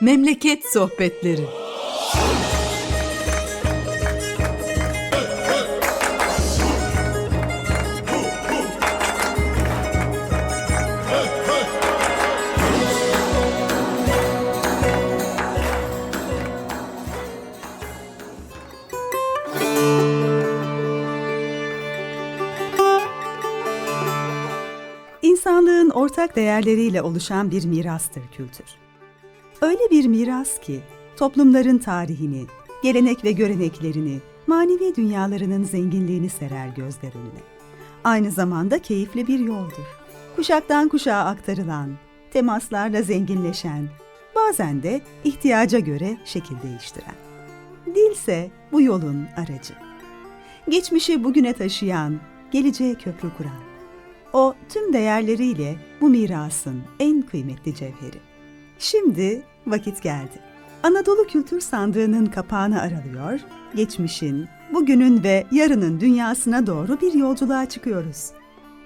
Memleket Sohbetleri İnsanlığın ortak değerleriyle oluşan bir mirastır kültür. Öyle bir miras ki toplumların tarihini, gelenek ve göreneklerini, manevi dünyalarının zenginliğini serer gözler önüne. Aynı zamanda keyifli bir yoldur. Kuşaktan kuşağa aktarılan, temaslarla zenginleşen, bazen de ihtiyaca göre şekil değiştiren. Dilse bu yolun aracı. Geçmişi bugüne taşıyan, geleceğe köprü kuran. O tüm değerleriyle bu mirasın en kıymetli cevheri. Şimdi vakit geldi. Anadolu Kültür Sandığı'nın kapağını aralıyor, geçmişin, bugünün ve yarının dünyasına doğru bir yolculuğa çıkıyoruz.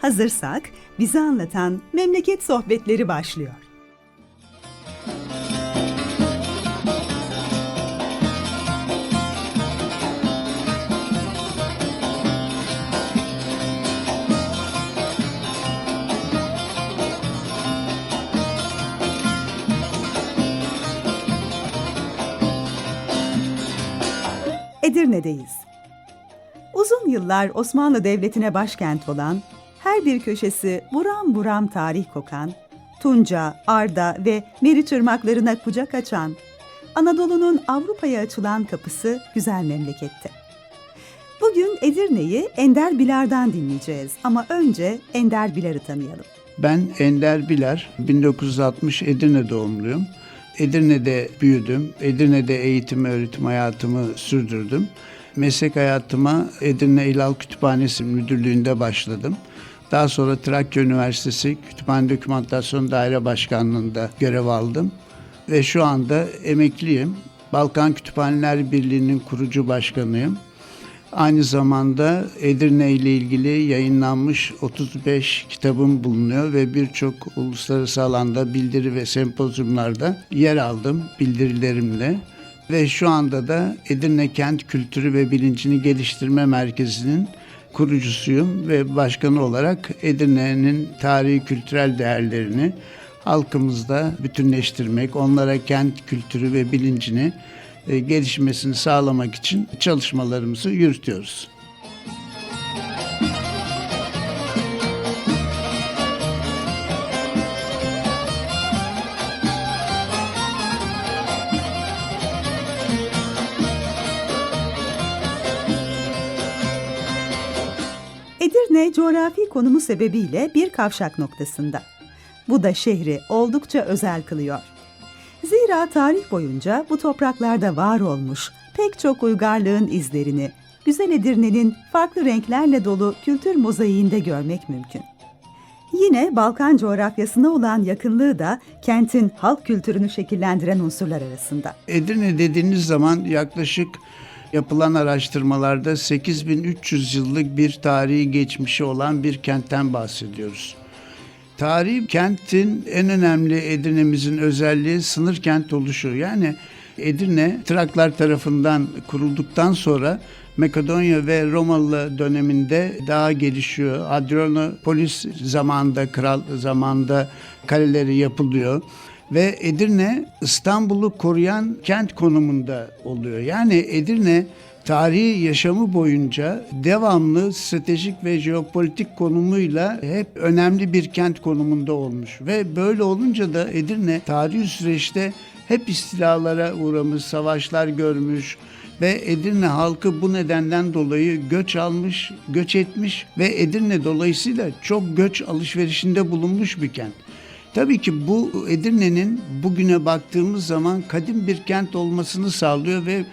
Hazırsak bize anlatan memleket sohbetleri başlıyor. Edirne'deyiz. Uzun yıllar Osmanlı Devleti'ne başkent olan, her bir köşesi buram buram tarih kokan, Tunca, Arda ve Meriç ırmaklarına kucak açan, Anadolu'nun Avrupa'ya açılan kapısı güzel memlekette. Bugün Edirne'yi Ender Bilar'dan dinleyeceğiz ama önce Ender Bilar'ı tanıyalım. Ben Ender Bilar, 1960 Edirne doğumluyum. Edirne'de büyüdüm. Edirne'de eğitim öğretim hayatımı sürdürdüm. Meslek hayatıma Edirne İlal Kütüphanesi Müdürlüğü'nde başladım. Daha sonra Trakya Üniversitesi Kütüphane Dokümantasyon Daire Başkanlığı'nda görev aldım. Ve şu anda emekliyim. Balkan Kütüphaneler Birliği'nin kurucu başkanıyım. Aynı zamanda Edirne ile ilgili yayınlanmış 35 kitabım bulunuyor ve birçok uluslararası alanda bildiri ve sempozyumlarda yer aldım bildirilerimle. Ve şu anda da Edirne Kent Kültürü ve Bilincini Geliştirme Merkezi'nin kurucusuyum ve başkanı olarak Edirne'nin tarihi kültürel değerlerini halkımızda bütünleştirmek, onlara kent kültürü ve bilincini gelişmesini sağlamak için çalışmalarımızı yürütüyoruz. Edirne coğrafi konumu sebebiyle bir kavşak noktasında. Bu da şehri oldukça özel kılıyor. Zira tarih boyunca bu topraklarda var olmuş pek çok uygarlığın izlerini Güzel Edirne'nin farklı renklerle dolu kültür mozaiğinde görmek mümkün. Yine Balkan coğrafyasına olan yakınlığı da kentin halk kültürünü şekillendiren unsurlar arasında. Edirne dediğiniz zaman yaklaşık yapılan araştırmalarda 8300 yıllık bir tarihi geçmişi olan bir kentten bahsediyoruz. Tarihi kentin en önemli Edirne'mizin özelliği sınır kent oluşu. Yani Edirne Traklar tarafından kurulduktan sonra Makedonya ve Romalı döneminde daha gelişiyor. Adrianopolis zamanında, kral zamanında kaleleri yapılıyor. Ve Edirne İstanbul'u koruyan kent konumunda oluyor. Yani Edirne tarihi yaşamı boyunca devamlı stratejik ve jeopolitik konumuyla hep önemli bir kent konumunda olmuş. Ve böyle olunca da Edirne tarihi süreçte hep istilalara uğramış, savaşlar görmüş ve Edirne halkı bu nedenden dolayı göç almış, göç etmiş ve Edirne dolayısıyla çok göç alışverişinde bulunmuş bir kent. Tabii ki bu Edirne'nin bugüne baktığımız zaman kadim bir kent olmasını sağlıyor ve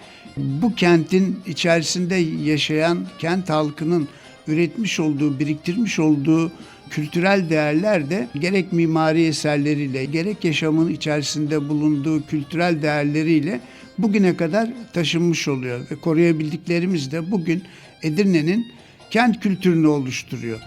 bu kentin içerisinde yaşayan kent halkının üretmiş olduğu, biriktirmiş olduğu kültürel değerler de gerek mimari eserleriyle, gerek yaşamın içerisinde bulunduğu kültürel değerleriyle bugüne kadar taşınmış oluyor. Ve koruyabildiklerimiz de bugün Edirne'nin kent kültürünü oluşturuyor.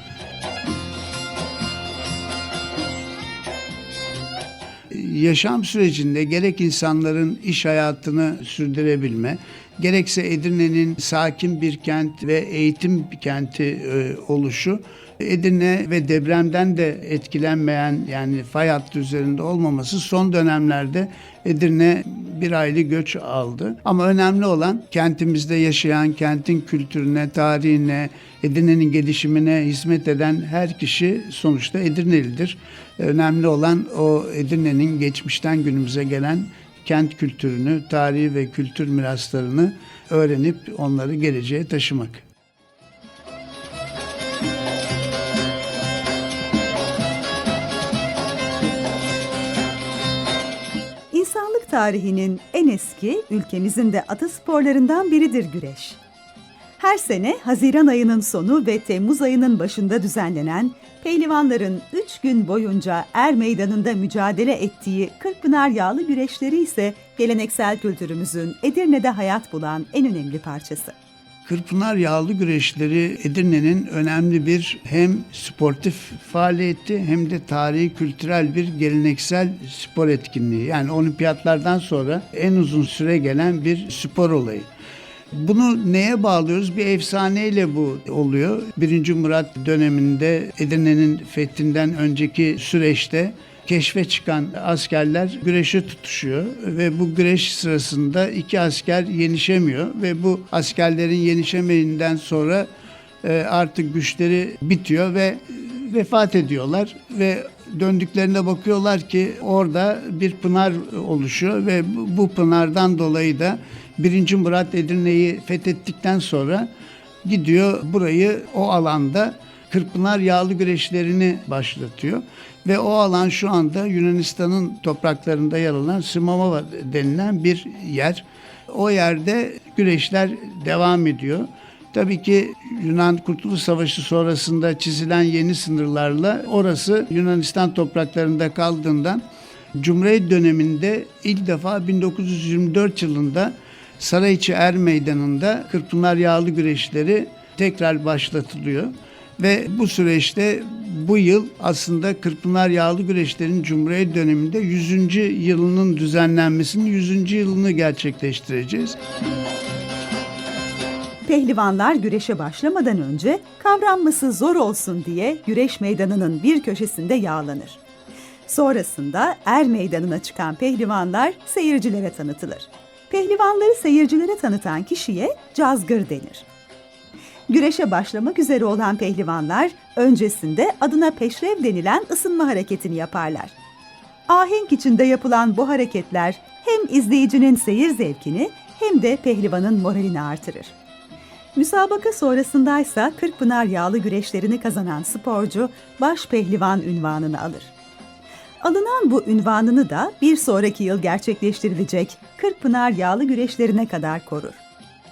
yaşam sürecinde gerek insanların iş hayatını sürdürebilme, gerekse Edirne'nin sakin bir kent ve eğitim kenti e, oluşu, Edirne ve depremden de etkilenmeyen yani fay hattı üzerinde olmaması son dönemlerde Edirne bir aylı göç aldı. Ama önemli olan kentimizde yaşayan, kentin kültürüne, tarihine, Edirne'nin gelişimine hizmet eden her kişi sonuçta Edirnelidir. Önemli olan o Edirne'nin geçmişten günümüze gelen kent kültürünü, tarihi ve kültür miraslarını öğrenip onları geleceğe taşımak. İnsanlık tarihinin en eski ülkemizin de atasporlarından biridir güreş. Her sene Haziran ayının sonu ve Temmuz ayının başında düzenlenen pehlivanların 3 gün boyunca er meydanında mücadele ettiği Kırkpınar yağlı güreşleri ise geleneksel kültürümüzün Edirne'de hayat bulan en önemli parçası. Kırpınar yağlı güreşleri Edirne'nin önemli bir hem sportif faaliyeti hem de tarihi kültürel bir geleneksel spor etkinliği. Yani olimpiyatlardan sonra en uzun süre gelen bir spor olayı. Bunu neye bağlıyoruz? Bir efsaneyle bu oluyor. Birinci Murat döneminde Edirne'nin fethinden önceki süreçte keşfe çıkan askerler güreşe tutuşuyor ve bu güreş sırasında iki asker yenişemiyor ve bu askerlerin yenişemeyinden sonra e, artık güçleri bitiyor ve vefat ediyorlar ve döndüklerine bakıyorlar ki orada bir pınar oluşuyor ve bu pınardan dolayı da 1. Murat Edirne'yi fethettikten sonra gidiyor burayı o alanda Kırkpınar yağlı güreşlerini başlatıyor. Ve o alan şu anda Yunanistan'ın topraklarında yer alan Simamova denilen bir yer. O yerde güreşler devam ediyor. Tabii ki Yunan Kurtuluş Savaşı sonrasında çizilen yeni sınırlarla orası Yunanistan topraklarında kaldığından Cumhuriyet döneminde ilk defa 1924 yılında Sarayiçi Er Meydanı'nda Kırkpınar Yağlı Güreşleri tekrar başlatılıyor. Ve bu süreçte bu yıl aslında Kırkpınar Yağlı Güreşlerin Cumhuriyet döneminde 100. yılının düzenlenmesinin 100. yılını gerçekleştireceğiz. Pehlivanlar güreşe başlamadan önce kavranması zor olsun diye güreş meydanının bir köşesinde yağlanır. Sonrasında er meydanına çıkan pehlivanlar seyircilere tanıtılır. Pehlivanları seyircilere tanıtan kişiye cazgır denir. Güreşe başlamak üzere olan pehlivanlar öncesinde adına peşrev denilen ısınma hareketini yaparlar. Ahenk içinde yapılan bu hareketler hem izleyicinin seyir zevkini hem de pehlivanın moralini artırır. Müsabaka sonrasındaysa Kırkpınar yağlı güreşlerini kazanan sporcu baş pehlivan ünvanını alır. Alınan bu ünvanını da bir sonraki yıl gerçekleştirilecek Kırkpınar yağlı güreşlerine kadar korur.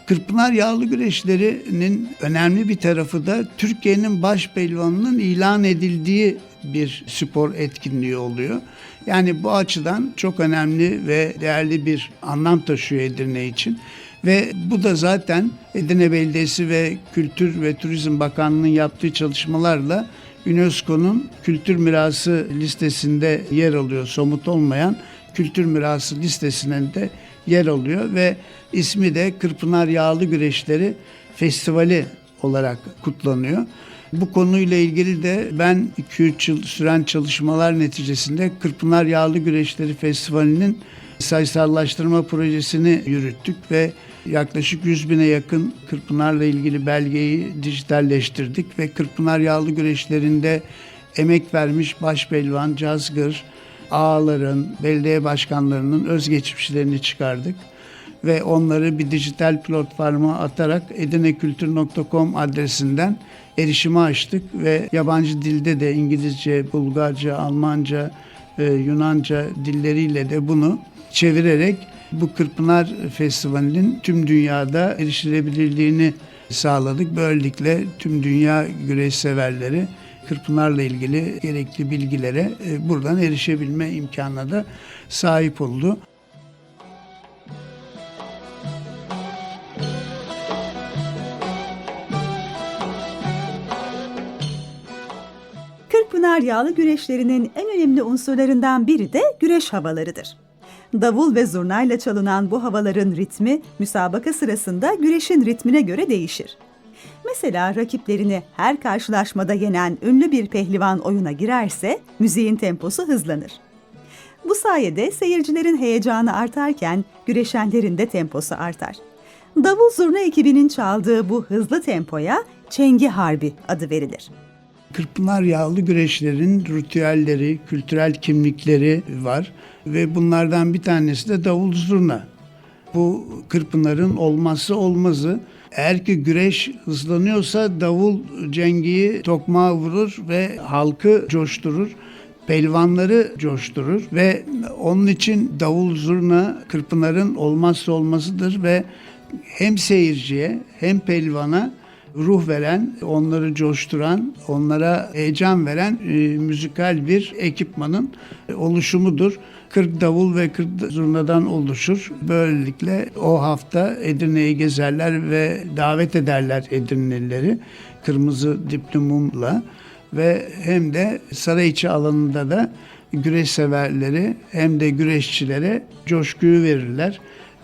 Kırkpınar Yağlı Güreşleri'nin önemli bir tarafı da Türkiye'nin baş pehlivanının ilan edildiği bir spor etkinliği oluyor. Yani bu açıdan çok önemli ve değerli bir anlam taşıyor Edirne için. Ve bu da zaten Edirne Belediyesi ve Kültür ve Turizm Bakanlığı'nın yaptığı çalışmalarla UNESCO'nun kültür mirası listesinde yer alıyor. Somut olmayan kültür mirası listesinde de yer alıyor ve ismi de Kırpınar Yağlı Güreşleri Festivali olarak kutlanıyor. Bu konuyla ilgili de ben 2-3 yıl süren çalışmalar neticesinde Kırpınar Yağlı Güreşleri Festivali'nin sayısallaştırma projesini yürüttük ve yaklaşık 100 bine yakın Kırpınar'la ilgili belgeyi dijitalleştirdik ve Kırpınar Yağlı Güreşlerinde emek vermiş başpehlivan, cazgır, ağaların, belediye başkanlarının özgeçmişlerini çıkardık ve onları bir dijital platforma atarak edirnekültür.com adresinden erişime açtık ve yabancı dilde de İngilizce, Bulgarca, Almanca, e, Yunanca dilleriyle de bunu çevirerek bu Kırpınar Festivali'nin tüm dünyada erişilebilirliğini sağladık. Böylelikle tüm dünya güreş severleri Kırpınar'la ilgili gerekli bilgilere e, buradan erişebilme imkanına da sahip oldu. Kırkpınar yağlı güreşlerinin en önemli unsurlarından biri de güreş havalarıdır. Davul ve zurnayla çalınan bu havaların ritmi müsabaka sırasında güreşin ritmine göre değişir. Mesela rakiplerini her karşılaşmada yenen ünlü bir pehlivan oyuna girerse müziğin temposu hızlanır. Bu sayede seyircilerin heyecanı artarken güreşenlerin de temposu artar. Davul zurna ekibinin çaldığı bu hızlı tempoya Çengi Harbi adı verilir. Kırpınar yağlı güreşlerin ritüelleri, kültürel kimlikleri var ve bunlardan bir tanesi de davul zurna. Bu Kırpınar'ın olmazsa olmazı. Eğer ki güreş hızlanıyorsa davul cengiyi tokmağa vurur ve halkı coşturur. Pelvanları coşturur ve onun için davul zurna Kırpınar'ın olmazsa olmazıdır ve hem seyirciye hem pelvana ruh veren, onları coşturan, onlara heyecan veren e, müzikal bir ekipmanın oluşumudur. 40 davul ve 40 zurnadan oluşur. Böylelikle o hafta Edirne'yi gezerler ve davet ederler Edirnelileri kırmızı diplomumla ve hem de Sarayiçi alanında da güreş severleri hem de güreşçilere coşkuyu verirler.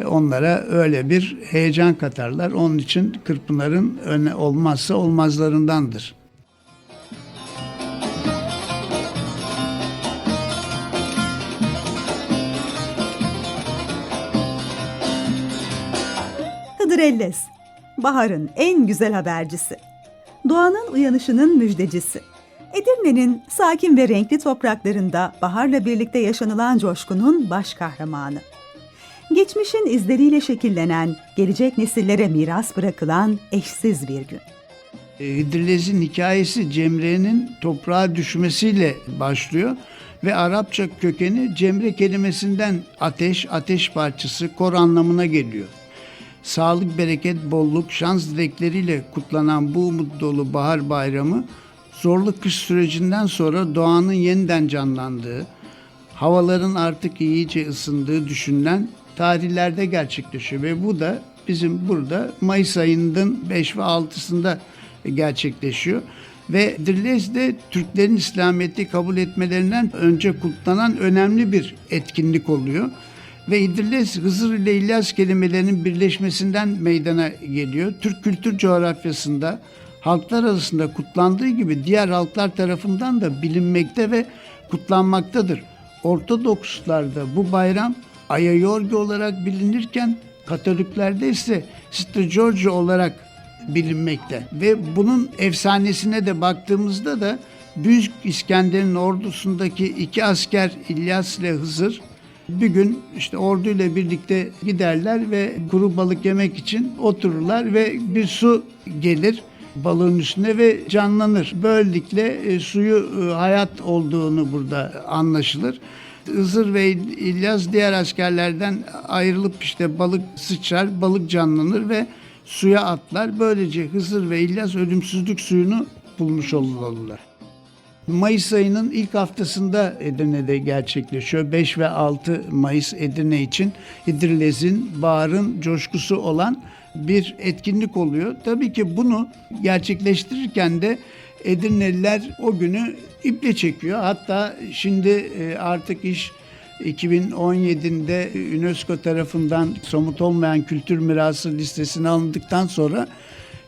Onlara öyle bir heyecan katarlar. Onun için Kırkpınar'ın öne olmazsa olmazlarındandır. Hıdır Ellez, baharın en güzel habercisi. Doğanın uyanışının müjdecisi. Edirne'nin sakin ve renkli topraklarında baharla birlikte yaşanılan coşkunun baş kahramanı. Geçmişin izleriyle şekillenen, gelecek nesillere miras bırakılan eşsiz bir gün. E, Hıdrellez'in hikayesi Cemre'nin toprağa düşmesiyle başlıyor ve Arapça kökeni Cemre kelimesinden ateş, ateş parçası, kor anlamına geliyor. Sağlık, bereket, bolluk, şans dilekleriyle kutlanan bu umut dolu bahar bayramı zorlu kış sürecinden sonra doğanın yeniden canlandığı, havaların artık iyice ısındığı düşünülen tarihlerde gerçekleşiyor ve bu da bizim burada Mayıs ayının 5 ve 6'sında gerçekleşiyor. Ve Dirlez de Türklerin İslamiyet'i kabul etmelerinden önce kutlanan önemli bir etkinlik oluyor. Ve İdriles Hızır ile İlyas kelimelerinin birleşmesinden meydana geliyor. Türk kültür coğrafyasında halklar arasında kutlandığı gibi diğer halklar tarafından da bilinmekte ve kutlanmaktadır. Ortodokslarda bu bayram Ayayorgi olarak bilinirken Katoliklerde ise Sister George olarak bilinmekte. Ve bunun efsanesine de baktığımızda da Büyük İskender'in ordusundaki iki asker İlyas ile Hızır bir gün işte orduyla birlikte giderler ve kuru balık yemek için otururlar ve bir su gelir balığın üstüne ve canlanır. Böylelikle e, suyu e, hayat olduğunu burada anlaşılır. Hızır ve İlyas diğer askerlerden ayrılıp işte balık sıçrar, balık canlanır ve suya atlar. Böylece Hızır ve İlyas ölümsüzlük suyunu bulmuş olurlar. Mayıs ayının ilk haftasında Edirne'de gerçekleşiyor. 5 ve 6 Mayıs Edirne için İdrilez'in baharın coşkusu olan bir etkinlik oluyor. Tabii ki bunu gerçekleştirirken de Edirneliler o günü iple çekiyor. Hatta şimdi e, artık iş 2017'de UNESCO tarafından somut olmayan kültür mirası listesine alındıktan sonra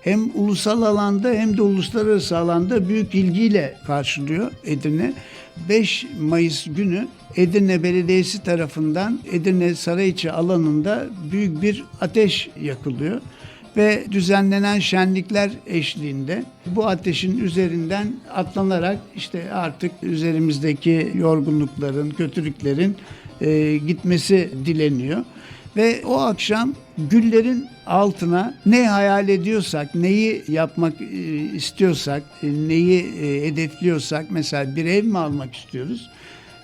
hem ulusal alanda hem de uluslararası alanda büyük ilgiyle karşılıyor Edirne. 5 Mayıs günü Edirne Belediyesi tarafından Edirne Sarayiçi alanında büyük bir ateş yakılıyor ve düzenlenen şenlikler eşliğinde bu ateşin üzerinden atlanarak işte artık üzerimizdeki yorgunlukların, kötülüklerin e, gitmesi dileniyor. Ve o akşam güllerin altına ne hayal ediyorsak, neyi yapmak e, istiyorsak, e, neyi e, hedefliyorsak mesela bir ev mi almak istiyoruz?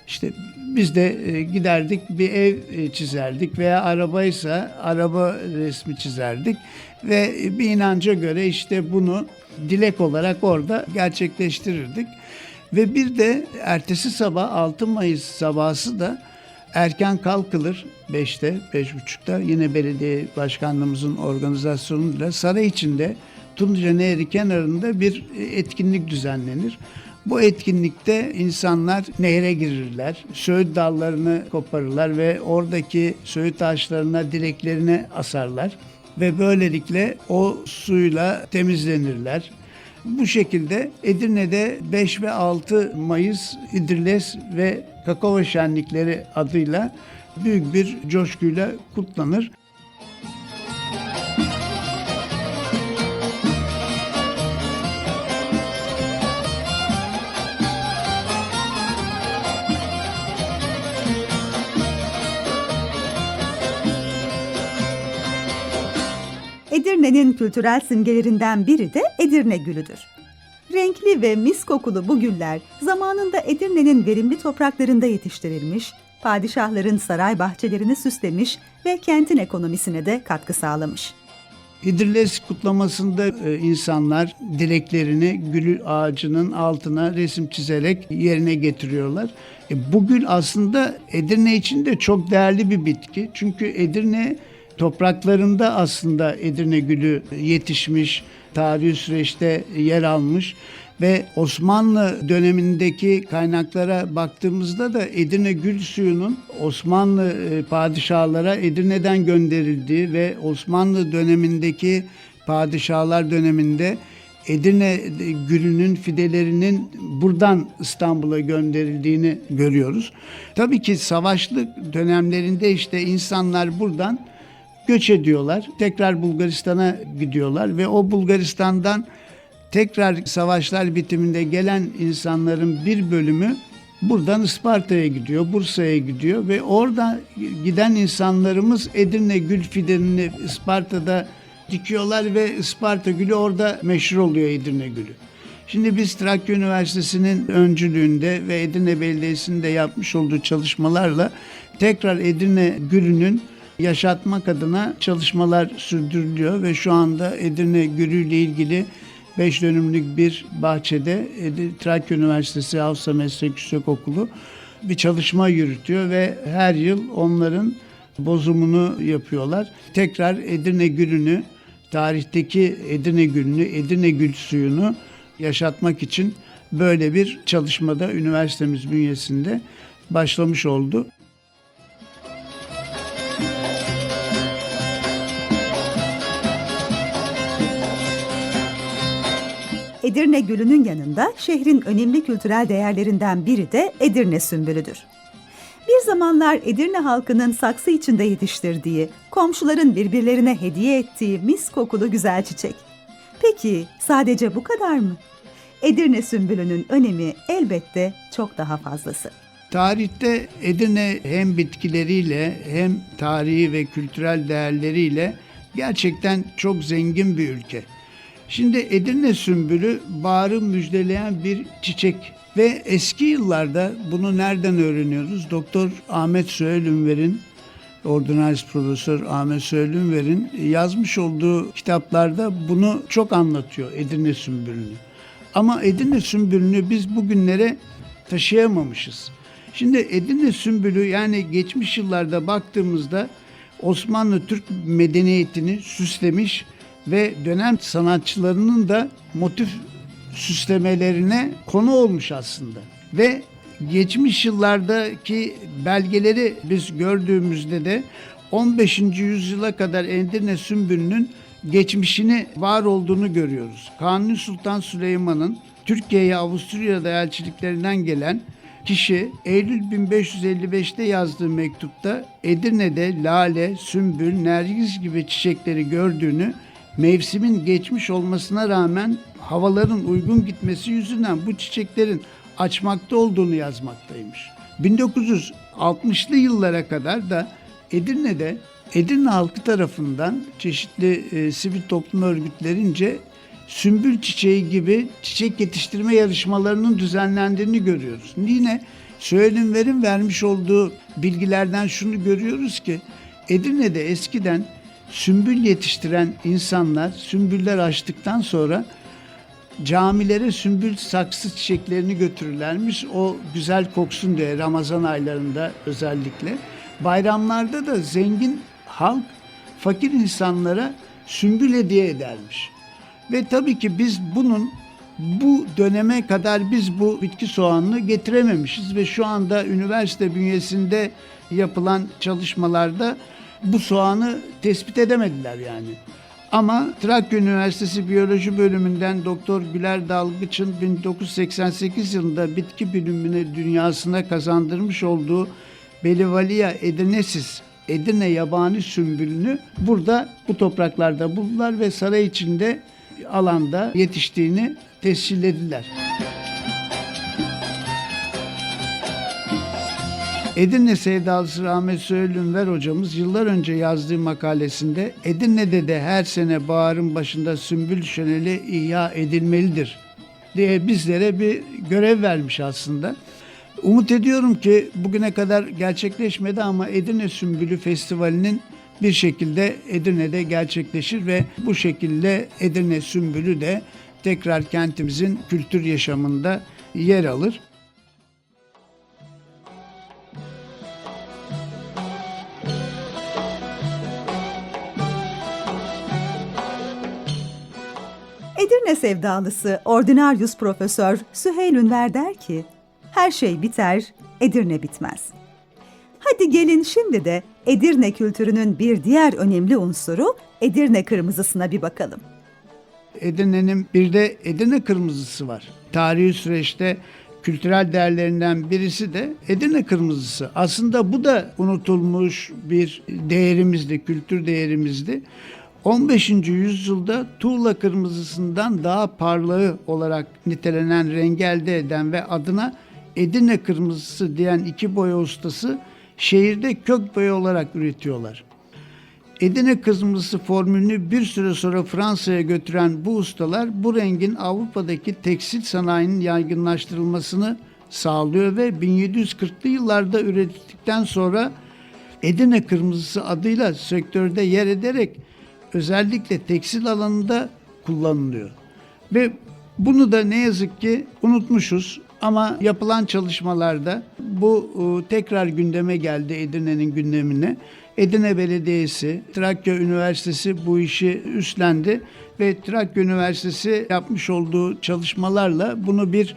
İşte biz de giderdik bir ev çizerdik veya arabaysa araba resmi çizerdik ve bir inanca göre işte bunu dilek olarak orada gerçekleştirirdik. Ve bir de ertesi sabah 6 Mayıs sabahı da erken kalkılır 5'te, 5.30'da yine belediye başkanlığımızın organizasyonuyla saray içinde Tunca Nehri kenarında bir etkinlik düzenlenir. Bu etkinlikte insanlar nehre girirler, söğüt dallarını koparırlar ve oradaki söğüt ağaçlarına dileklerini asarlar ve böylelikle o suyla temizlenirler. Bu şekilde Edirne'de 5 ve 6 Mayıs İdriles ve Kakao Şenlikleri adıyla büyük bir coşkuyla kutlanır. Edirne'nin kültürel simgelerinden biri de Edirne gülüdür. Renkli ve mis kokulu bu güller zamanında Edirne'nin verimli topraklarında yetiştirilmiş, padişahların saray bahçelerini süslemiş ve kentin ekonomisine de katkı sağlamış. İdriles kutlamasında e, insanlar dileklerini gül ağacının altına resim çizerek yerine getiriyorlar. E, bu gül aslında Edirne için de çok değerli bir bitki. Çünkü Edirne topraklarında aslında Edirne gülü yetişmiş, tarihi süreçte yer almış ve Osmanlı dönemindeki kaynaklara baktığımızda da Edirne gül suyunun Osmanlı e, padişahlara Edirne'den gönderildiği ve Osmanlı dönemindeki padişahlar döneminde Edirne gülünün fidelerinin buradan İstanbul'a gönderildiğini görüyoruz. Tabii ki savaşlı dönemlerinde işte insanlar buradan göç ediyorlar. Tekrar Bulgaristan'a gidiyorlar ve o Bulgaristan'dan tekrar savaşlar bitiminde gelen insanların bir bölümü buradan Isparta'ya gidiyor, Bursa'ya gidiyor ve orada giden insanlarımız Edirne gül fidanını Isparta'da dikiyorlar ve Isparta gülü orada meşhur oluyor Edirne gülü. Şimdi biz Trakya Üniversitesi'nin öncülüğünde ve Edirne Belediyesi'nin de yapmış olduğu çalışmalarla tekrar Edirne gülünün yaşatmak adına çalışmalar sürdürülüyor ve şu anda Edirne Gölü ile ilgili 5 dönümlük bir bahçede Trakya Üniversitesi Havsa Meslek Yüksekokulu bir çalışma yürütüyor ve her yıl onların bozumunu yapıyorlar. Tekrar Edirne Gölü'nü, tarihteki Edirne Gölü'nü, Edirne Gül suyunu yaşatmak için böyle bir çalışmada üniversitemiz bünyesinde başlamış oldu. Edirne Gölü'nün yanında şehrin önemli kültürel değerlerinden biri de Edirne sümbülüdür. Bir zamanlar Edirne halkının saksı içinde yetiştirdiği, komşuların birbirlerine hediye ettiği mis kokulu güzel çiçek. Peki sadece bu kadar mı? Edirne sümbülünün önemi elbette çok daha fazlası. Tarihte Edirne hem bitkileriyle hem tarihi ve kültürel değerleriyle gerçekten çok zengin bir ülke. Şimdi Edirne sümbülü baharı müjdeleyen bir çiçek ve eski yıllarda bunu nereden öğreniyoruz? Doktor Ahmet Söğülünver'in Ordinals Profesör Ahmet Söğülünver'in yazmış olduğu kitaplarda bunu çok anlatıyor Edirne sümbülünü. Ama Edirne sümbülünü biz bugünlere taşıyamamışız. Şimdi Edirne sümbülü yani geçmiş yıllarda baktığımızda Osmanlı Türk medeniyetini süslemiş ve dönem sanatçılarının da motif süslemelerine konu olmuş aslında. Ve geçmiş yıllardaki belgeleri biz gördüğümüzde de 15. yüzyıla kadar Edirne sümbülünün geçmişini var olduğunu görüyoruz. Kanuni Sultan Süleyman'ın Türkiye'ye Avusturya'da elçiliklerinden gelen kişi Eylül 1555'te yazdığı mektupta Edirne'de lale, sümbül, nergis gibi çiçekleri gördüğünü mevsimin geçmiş olmasına rağmen havaların uygun gitmesi yüzünden bu çiçeklerin açmakta olduğunu yazmaktaymış. 1960'lı yıllara kadar da Edirne'de Edirne halkı tarafından çeşitli e, sivil toplum örgütlerince sümbül çiçeği gibi çiçek yetiştirme yarışmalarının düzenlendiğini görüyoruz. Yine Söylenver'in vermiş olduğu bilgilerden şunu görüyoruz ki Edirne'de eskiden sümbül yetiştiren insanlar sümbüller açtıktan sonra camilere sümbül saksı çiçeklerini götürürlermiş. O güzel koksun diye Ramazan aylarında özellikle. Bayramlarda da zengin halk fakir insanlara sümbül hediye edermiş. Ve tabii ki biz bunun Bu döneme kadar biz bu bitki soğanını getirememişiz ve şu anda üniversite bünyesinde yapılan çalışmalarda bu soğanı tespit edemediler yani. Ama Trakya Üniversitesi Biyoloji Bölümünden Doktor Güler Dalgıç'ın 1988 yılında bitki bilimini dünyasına kazandırmış olduğu Belivalia edirnesis Edirne yabani sümbülünü burada bu topraklarda buldular ve saray içinde alanda yetiştiğini tescillediler. Edirne sevdalısı Rahmet Söylünver hocamız yıllar önce yazdığı makalesinde Edirne'de de her sene baharın başında sümbül şöneli ihya edilmelidir diye bizlere bir görev vermiş aslında. Umut ediyorum ki bugüne kadar gerçekleşmedi ama Edirne Sümbülü Festivali'nin bir şekilde Edirne'de gerçekleşir ve bu şekilde Edirne Sümbülü de tekrar kentimizin kültür yaşamında yer alır. Edirne sevdalısı Ordinarius Profesör Süheyl Ünver der ki, her şey biter, Edirne bitmez. Hadi gelin şimdi de Edirne kültürünün bir diğer önemli unsuru Edirne kırmızısına bir bakalım. Edirne'nin bir de Edirne kırmızısı var. Tarihi süreçte kültürel değerlerinden birisi de Edirne kırmızısı. Aslında bu da unutulmuş bir değerimizdi, kültür değerimizdi. 15. yüzyılda tuğla kırmızısından daha parlağı olarak nitelenen rengi elde eden ve adına Edirne kırmızısı diyen iki boya ustası şehirde kök boya olarak üretiyorlar. Edirne kırmızısı formülünü bir süre sonra Fransa'ya götüren bu ustalar bu rengin Avrupa'daki tekstil sanayinin yaygınlaştırılmasını sağlıyor ve 1740'lı yıllarda üretildikten sonra Edirne kırmızısı adıyla sektörde yer ederek özellikle tekstil alanında kullanılıyor. Ve bunu da ne yazık ki unutmuşuz ama yapılan çalışmalarda bu e, tekrar gündeme geldi Edirne'nin gündemine. Edirne Belediyesi, Trakya Üniversitesi bu işi üstlendi ve Trakya Üniversitesi yapmış olduğu çalışmalarla bunu bir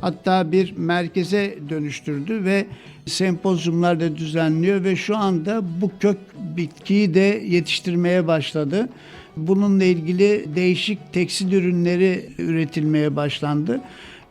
hatta bir merkeze dönüştürdü ve sempozyumlar da düzenliyor ve şu anda bu kök bitkiyi de yetiştirmeye başladı. Bununla ilgili değişik tekstil ürünleri üretilmeye başlandı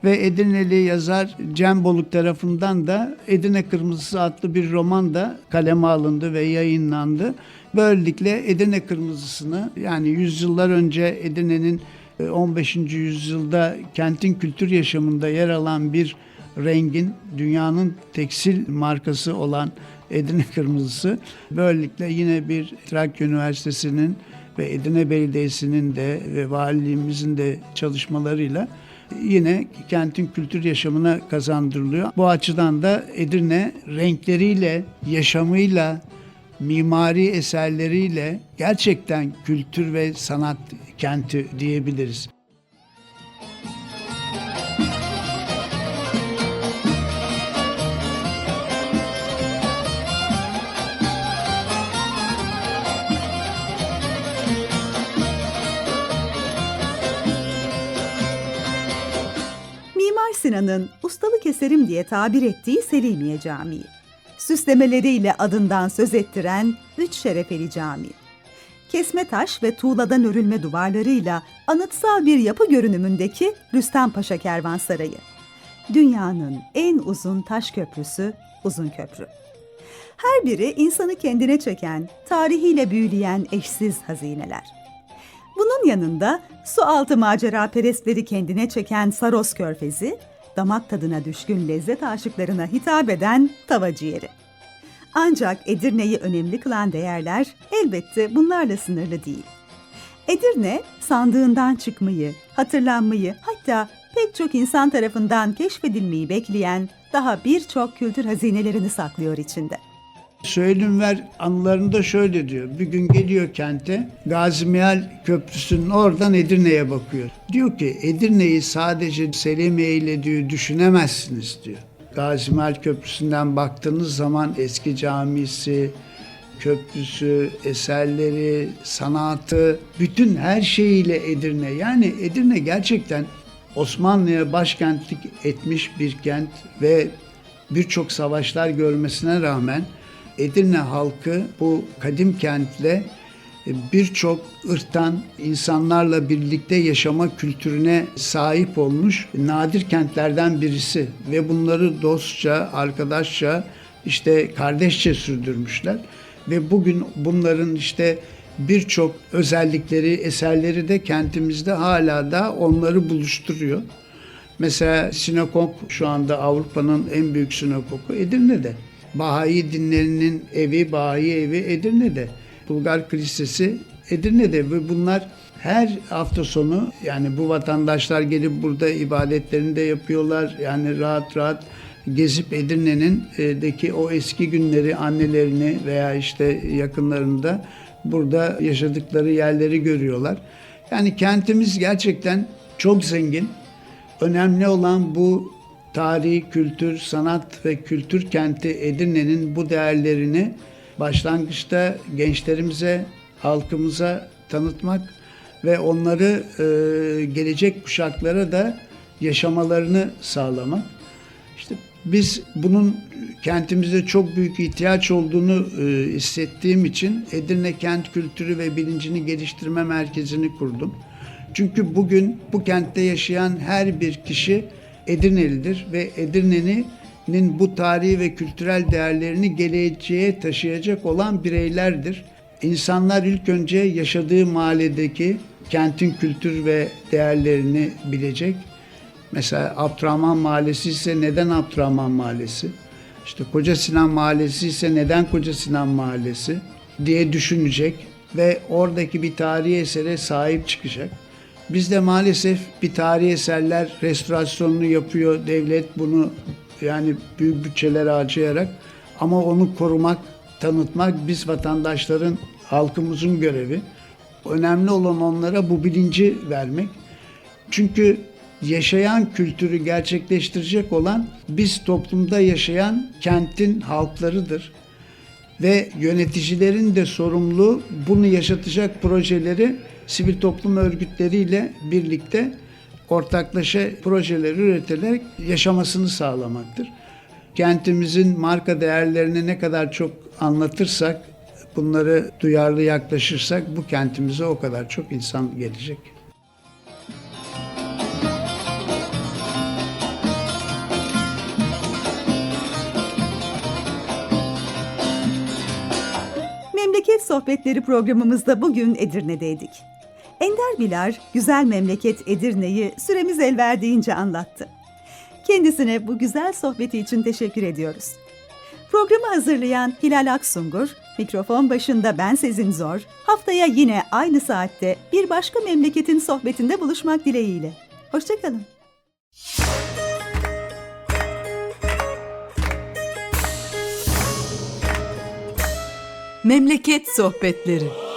ve Edirneli yazar Cem Boluk tarafından da Edirne Kırmızısı adlı bir roman da kaleme alındı ve yayınlandı. Böylelikle Edirne Kırmızısını yani yüzyıllar önce Edirne'nin 15. yüzyılda kentin kültür yaşamında yer alan bir rengin dünyanın tekstil markası olan Edirne Kırmızısı böylelikle yine bir Trakya Üniversitesi'nin ve Edirne Belediyesi'nin de ve valiliğimizin de çalışmalarıyla yine kentin kültür yaşamına kazandırılıyor. Bu açıdan da Edirne renkleriyle, yaşamıyla, mimari eserleriyle gerçekten kültür ve sanat kenti diyebiliriz. Mimar Sinan'ın ustalık eserim diye tabir ettiği Selimiye Camii. Süslemeleriyle adından söz ettiren Üç Şerefeli Camii. Kesme taş ve tuğladan örülme duvarlarıyla anıtsal bir yapı görünümündeki Rüstem Paşa Kervansarayı. Dünyanın en uzun taş köprüsü Uzun Köprü. Her biri insanı kendine çeken, tarihiyle büyüleyen eşsiz hazineler. Bunun yanında su altı macera perestleri kendine çeken Saros Körfezi, damak tadına düşkün lezzet aşıklarına hitap eden tava ciğeri. Ancak Edirne'yi önemli kılan değerler elbette bunlarla sınırlı değil. Edirne sandığından çıkmayı, hatırlanmayı hatta pek çok insan tarafından keşfedilmeyi bekleyen daha birçok kültür hazinelerini saklıyor içinde. Söylenver anılarında şöyle diyor. Bir gün geliyor kente Gazi Mihal Köprüsü'nün oradan Edirne'ye bakıyor. Diyor ki Edirne'yi sadece Selimiye ile diyor düşünemezsiniz diyor. Gazi Mihal Köprüsü'nden baktığınız zaman eski camisi, köprüsü, eserleri, sanatı, bütün her şeyiyle Edirne. Yani Edirne gerçekten Osmanlı'ya başkentlik etmiş bir kent ve birçok savaşlar görmesine rağmen Edirne halkı bu kadim kentle birçok ırktan insanlarla birlikte yaşama kültürüne sahip olmuş nadir kentlerden birisi ve bunları dostça, arkadaşça, işte kardeşçe sürdürmüşler ve bugün bunların işte birçok özellikleri, eserleri de kentimizde hala da onları buluşturuyor. Mesela sinagog şu anda Avrupa'nın en büyük sinagogu Edirne'de. Bahayi dinlerinin evi, Bahayi evi Edirne'de. Bulgar Kilisesi Edirne'de ve bunlar her hafta sonu yani bu vatandaşlar gelip burada ibadetlerini de yapıyorlar. Yani rahat rahat gezip Edirne'nin e, deki o eski günleri annelerini veya işte yakınlarını da burada yaşadıkları yerleri görüyorlar. Yani kentimiz gerçekten çok zengin. Önemli olan bu tarihi, kültür, sanat ve kültür kenti Edirne'nin bu değerlerini başlangıçta gençlerimize, halkımıza tanıtmak ve onları e, gelecek kuşaklara da yaşamalarını sağlamak. İşte biz bunun kentimizde çok büyük ihtiyaç olduğunu e, hissettiğim için Edirne Kent Kültürü ve Bilincini Geliştirme Merkezi'ni kurdum. Çünkü bugün bu kentte yaşayan her bir kişi Edirnelidir ve Edirne'nin bu tarihi ve kültürel değerlerini geleceğe taşıyacak olan bireylerdir. İnsanlar ilk önce yaşadığı mahalledeki kentin kültür ve değerlerini bilecek. Mesela Abdurrahman Mahallesi ise neden Abdurrahman Mahallesi? İşte Koca Sinan Mahallesi ise neden Koca Sinan Mahallesi diye düşünecek ve oradaki bir tarihi esere sahip çıkacak. Bizde maalesef bir tarihi eserler restorasyonunu yapıyor devlet bunu yani büyük bütçeler harcayarak ama onu korumak, tanıtmak biz vatandaşların, halkımızın görevi. Önemli olan onlara bu bilinci vermek. Çünkü yaşayan kültürü gerçekleştirecek olan biz toplumda yaşayan kentin halklarıdır. Ve yöneticilerin de sorumluluğu bunu yaşatacak projeleri sivil toplum örgütleriyle birlikte ortaklaşa projeler üreterek yaşamasını sağlamaktır. Kentimizin marka değerlerini ne kadar çok anlatırsak, bunları duyarlı yaklaşırsak bu kentimize o kadar çok insan gelecek. Memleket Sohbetleri programımızda bugün Edirne'deydik. Ender Bilar, güzel memleket Edirne'yi süremiz el verdiğince anlattı. Kendisine bu güzel sohbeti için teşekkür ediyoruz. Programı hazırlayan Hilal Aksungur, mikrofon başında ben Sezin Zor, haftaya yine aynı saatte bir başka memleketin sohbetinde buluşmak dileğiyle. Hoşçakalın. Memleket sohbetleri.